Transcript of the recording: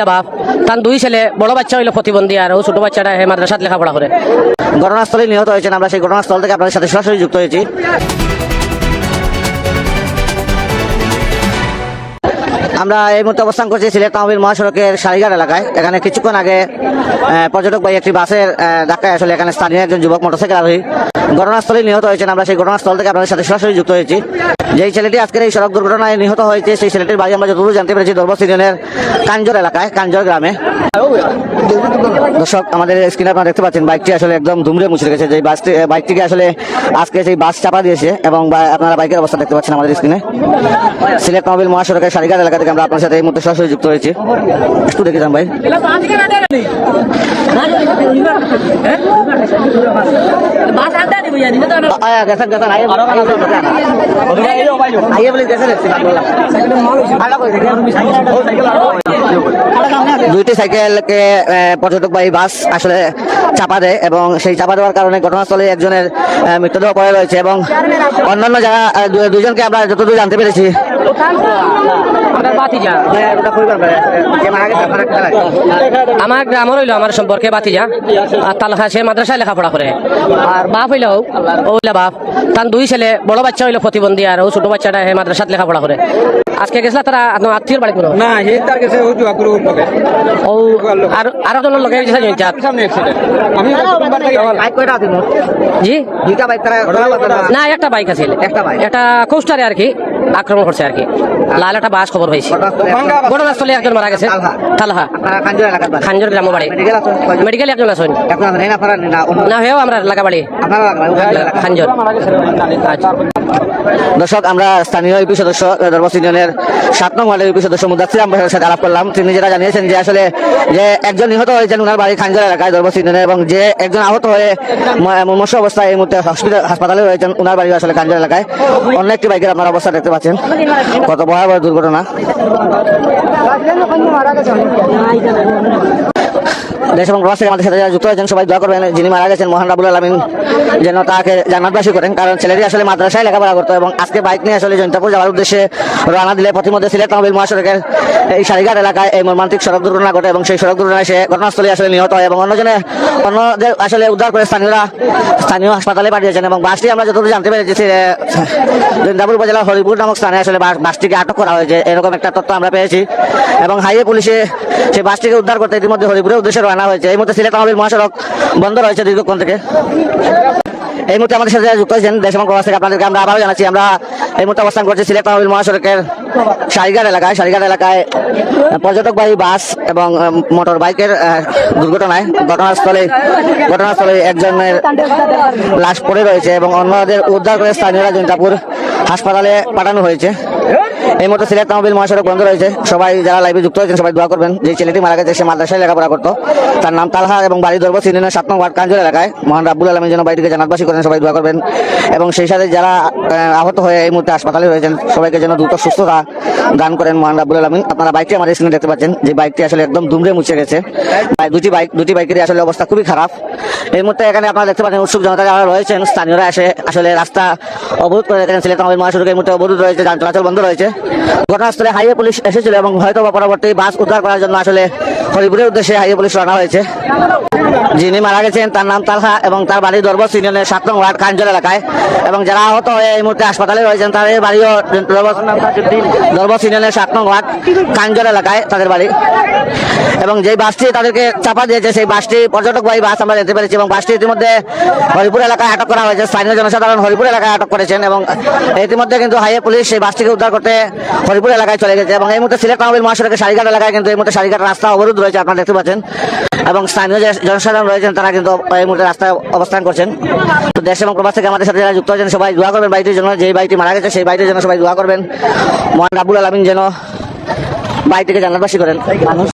বাপ তার দুই ছেলে, বড় বাচ্চা হইল প্রতিবন্ধী আর ও ছোট বাচ্চাটা হে মাদ্রাসাত লেখাপড়া করে। ঘটনাস্থলে নিহত হয়েছেন। আমরা সেই ঘটনাস্থল থেকে আপনাদের সাথে সরাসরি যুক্ত হয়েছি। আমরা এই মুহূর্তে অবস্থান করছি সিলেট তাহবিল মহাসড়কের সারিঘাট এলাকায়। এখানে কিছুক্ষণ আগে পর্যটক বাই একটি বাসের ধাক্কায় আসলে এখানে স্থানীয় একজন যুবক মোটরসাইকেল আরোহী। ঘটনাস্থলে নিহত হয়েছেন। আমরা সেই ঘটনাস্থল থেকে আপনাদের সাথে সরাসরি যুক্ত হয়েছি। যেই ছেলেটি আজকের এই সড়ক দুর্ঘটনায় নিহত হয়েছে, সেই ছেলেটির বাড়ি আমরা যতদূর জানতে পেরেছি দরবস ইউনিয়নের কাঞ্জর এলাকায়, কাঞ্জর গ্রামে। দর্শক, আমাদের স্ক্রিনে আপনারা দেখতে পাচ্ছেন বাইকটি আসলে একদম দুমড়ে মুছে গেছে যে বাসটি বাইকটিকে আসলে আজকে সেই বাস চাপা দিয়েছে এবং আপনারা বাইকের অবস্থা দেখতে পাচ্ছেন আমাদের স্ক্রিনে সিলেট মহাবিল মহাসড়কের সারিঘাট এলাকা থেকে আমরা আপনার সাথে এই মুহূর্তে সরাসরি যুক্ত হয়েছি। একটু দেখে যান ভাই। বলে গেছেন, ভালো করে দেখেন। দুইটি সাইকেলকে আহ, পর্যটক বাহী বাস আসলে চাপা দেয় এবং সেই চাপা দেওয়ার কারণে ঘটনাস্থলে একজনের মৃতদেহ পড়ে রয়েছে এবং অন্যান্য যারা দুজনকে আমরা যতদূর জানতে পেরেছি বাতিজা আমার গ্রামের হইল আমার সম্পর্কে বাতিজা আর তালহা সে মাদ্রাসায় লেখাপড়া করে। আর বাপ হইল ওইলা বাপ। তার দুই ছেলে বড় বাচ্চা হইল প্রতিবন্ধী আর ও ছোট বাচ্চাটা হে মাদ্রাসাত লেখাপড়া করে। আজকে গেছিল তারা আপনার আত্মীয়র বাড়ি কোনো? না তার কাছে ও আর আর একজনের লগে গেছে সামনে আমি বাইক কয়টা জি? দুইটা বাইক তারা না একটা বাইক আছে। একটা বাইক। একটা কোস্টারে আর কি আক্রমণ করছে আর কি। লাল একটা বাস খবর হয়েছে। ঘটনাস্থলে একজন মারা গেছে। তালহা। খাঞ্জর গ্রাম বাড়ি। মেডিকেল? একজন আছেন। না হয়েও আমরা লাগা বাড়ি। খাঞ্জর আচ্ছা। দর্শক, আমরা স্থানীয় ইউপি সদস্য দরবাস ইউনিয়নের সাত নং ওয়ার্ডের ইউপি সদস্য মুদাসির আহমেদের সাথে আলাপ করলাম। তিনি যেটা জানিয়েছেন যে আসলে যে একজন নিহত হয়েছেন, উনার বাড়ি খানজার এলাকায় দরবাস ইউনিয়নে এবং যে একজন আহত হয়ে ম- মুমূর্ষু অবস্থায় এই মুহূর্তে হসপিটাল, হাসপাতালে রয়েছেন, উনার বাড়ি আসলে খানজার এলাকায়। অন্য একটি বাইকের আপনার অবস্থা দেখতে পাচ্ছেন। কত ভয়াবহ দুর্ঘটনা। দেশ এবং প্রবাস থেকে আমাদের সাথে যারা যুক্ত হয়েছেন সবাই দোয়া করবেন যিনি মারা গেছেন, মোহন রাবুল আলমিন যেন তাকে জান্নাতবাসী করেন। কারণ ছেলেটি আসলে মাদ্রাসায় লেখাপড়া করতো এবং আজকে বাইক নিয়ে আসলে জৈন্তাপুর যাওয়ার উদ্দেশ্যে রওনা দিলে প্রতিমধ্যে সিলেট তহবিল মহাসড়কের এই সারিঘাট এলাকায় এই মর্মান্তিক সড়ক দুর্ঘটনা ঘটে এবং সেই সড়ক দুর্ঘটনায় সে ঘটনাস্থলে আসলে নিহত হয় এবং অন্যজনে অন্যদের আসলে উদ্ধার করে স্থানীয়রা স্থানীয় হাসপাতালে পাঠিয়েছেন এবং বাসটি আমরা যতদূর জানতে পেরেছি জৈন্তাপুর উপজেলার হরিপুর নামক স্থানে আসলে বাস- বাসটিকে আটক করা হয়েছে। এরকম একটা তথ্য আমরা পেয়েছি এবং হাইওয়ে পুলিশে সেই বাসটিকে উদ্ধার করতে ইতিমধ্যে হরিপুরের উদ্দেশ্যে রওনা হয়েছে এই মুহূর্তে সিলেট তহবিল মহাসড়ক বন্ধ রয়েছে দীর্ঘক্ষণ থেকে। এই মুহূর্তে আমাদের সাথে যুক্ত হয়েছেন দেশ এবং থেকে আপনাদেরকে আমরা আবারও জানাচ্ছি, আমরা এই মুহূর্তে অবস্থান করছি সিলেট তহবিল মহাসড়কের সারিঘাট এলাকায়। সারিঘাট এলাকায় পর্যটকবাহী বাস এবং মোটর বাইকের দুর্ঘটনায় ঘটনাস্থলে ঘটনাস্থলে একজনের লাশ পড়ে রয়েছে এবং অন্যদের উদ্ধার করে স্থানীয়রা জৈন্তাপুর হাসপাতালে পাঠানো হয়েছে। এই মুহূর্তে সিলেট তহবিল মহাসড়ক বন্ধ রয়েছে। সবাই যারা লাইভে যুক্ত হয়েছেন, সবাই দোয়া করবেন যে ছেলেটি মারা গেছে, সে মাদ্রাসায় লেখাপড়া করতো। তার নাম তালহা এবং বাড়ি দরব সিনিয়র সাত নং ওয়ার্ড কাঞ্জর এলাকায়। মহান রাব্বুল আলমের জন্য বাড়িটিকে জানাতবাসী করেন, সবাই দোয়া করবেন। এবং সেই সাথে যারা আহত হয়ে এই মুহূর্তে হাসপাতালে রয়েছেন, সবাইকে যেন দ্রুত সুস্থতা দান করেন মহান রাব্বুল আলমিন। আপনারা বাইকটি আমাদের স্ক্রিনে দেখতে পাচ্ছেন, যে বাইকটি আসলে একদম দুমড়ে মুছে গেছে। দুটি বাইক, দুটি বাইকেরই আসলে অবস্থা খুবই খারাপ। এই মুহূর্তে এখানে আপনারা দেখতে পাচ্ছেন, উৎসুক জনতা যারা রয়েছেন, স্থানীয়রা এসে আসলে রাস্তা অবরোধ করে রেখেছেন। সিলেট তহবিল মহাসড়ক এই মুহূর্তে অবরোধ রয়েছে, যান চলাচল বন্ধ রয়েছে। ঘটনাস্থলে হাইওয়ে পুলিশ এসেছিল এবং হয়তো বা পরবর্তী বাস উদ্ধার করার জন্য আসলে হরিপুরের উদ্দেশ্যে হাইওয়ে পুলিশ রওনা হয়েছে। যিনি মারা গেছেন, তার নাম তালহা এবং তার বাড়ি দরবস ইউনিয়নের সাত নং ওয়ার্ড কাঞ্জল এলাকায়। এবং যারা আহত হয়ে এই মুহূর্তে হাসপাতালে রয়েছেন তাদের বাড়িও দরবস ইউনিয়নের সাত নং ওয়ার্ড কাঞ্জল এলাকায় তাদের বাড়ি। এবং যেই বাসটি তাদেরকে চাপা দিয়েছে, সেই বাসটি পর্যটকবাহী বাস আমরা যেতে পেরেছি এবং বাসটি ইতিমধ্যে হরিপুর এলাকায় আটক করা হয়েছে। স্থানীয় জনসাধারণ হরিপুর এলাকায় আটক করেছেন এবং ইতিমধ্যে কিন্তু হাইওয়ে পুলিশ সেই বাসটিকে উদ্ধার করতে হরিপুর এলাকায় চলে গেছে এবং এই মুহূর্তে সিলেট মহাবিল মহাসড়কের সারিঘাট এলাকায় কিন্তু এই মুহূর্তে সারিঘাট রাস্তা অবরোধ রয়েছে, আপনারা দেখতে পাচ্ছেন। এবং স্থানীয় যে জনসাধারণ রয়েছেন, তারা কিন্তু এই মুহূর্তে রাস্তায় অবস্থান করছেন। তো দেশ এবং প্রবাস থেকে আমাদের সাথে যারা যুক্ত হয়েছেন সবাই দোয়া করবেন বাড়িটির জন্য, যেই বাড়িটি মারা গেছে, সেই বাড়িটির জন্য সবাই দোয়া করবেন। মহান আবুল আলমিন যেন বাড়িটিকে জানাবাসী করেন।